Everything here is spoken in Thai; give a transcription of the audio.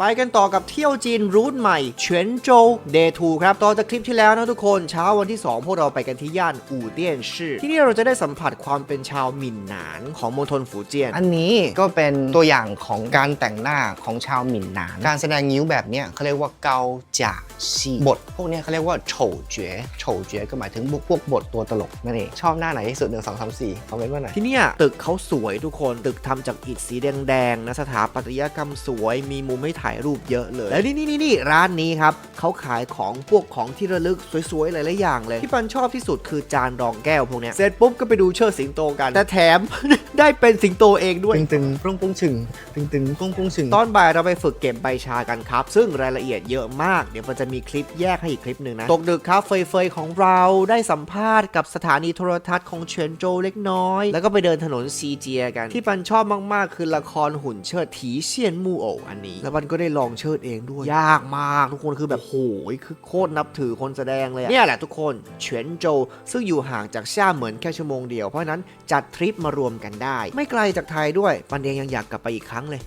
ไปกันต่อกับเที่ยวจีนรูทใหม่เฉินโจวเดย์ทูครับต่อจากคลิปที่แล้วนะทุกคนเช้าวันที่ 2 พวกเราไปกันที่ย่านอู่เตี้ยนชื่อที่นี่เราจะได้สัมผัสความเป็นชาวหมิ่นหนานของมณฑลฝูเจียน อันนี้ก็เป็นตัวอย่างของการแต่งหน้าของชาวหมิ่นหนาน การแสดงนิ้วแบบเนี้ยเขาเรียกว่าเกาจ่าซีบท พวกเนี้ยเขาเรียกว่าโฉเจ๋โฉเจ๋ก็หมายถึงพวกพวกบทตัวตลกนั่นเองชอบหน้าไหนที่สุดหนึ่งสองสามสี่คอมเมนต์มาหน่อยที่เนี่ยตึกเขาสวยทุกคนตึกทำจากอิฐสีแดงๆนะสถาปัตยกรรมสวยมีมุมให้ถ่ายรูปเยอะเลย แล้วนี่นี่นี่ร้านนี้ครับเขาขายของพวกของที่ระลึกสวยๆหลายๆอย่างเลยที่ปันชอบที่สุดคือจานรองแก้วพวกเนี้ยเสร็จปุ๊บก็ไปดูเชิดสิงโตกัน แต่แถม ได้เป็นสิงโตเองด้วยตึงตึงๆปรุงปรุงชึงตึงตึงๆปรุงปรุงชึงตอนบ่ายเราไปฝึกเก็บใบชากันครับ ซึ่งรายละเอียดเยอะมาก เดี๋ยวมันจะมีคลิปแยกให้อีกคลิปหนึ่งนะ ตกดึกครับเฟยเฟยๆของเราได้สัมภาษณ์กับสถานีโทรทัศน์ของเฉินโจวเล็กน้อย แล้วก็ไปเดินถนนซีเจียกันที่ปันชอบมากๆ คือละครหุ่นเชิดถีเซียนมู่โออันนี้ แล้วปันก็ได้ลองเชิดเองด้วย ยากมากทุกคนคือแบบโหยคือโคตรนับถือคนแสดงเลยอะเนี่ยแหละทุกคนเฉินโจวซึ่งอยู่ห่างจากช่าเหมือนแค่ชั่วโมงเดียวเพราะฉะนั้นจัดทริปมารวมกันได้ ไม่ไกลจากไทยด้วยปันเองยังอยากกลับไปอีกครั้งเลย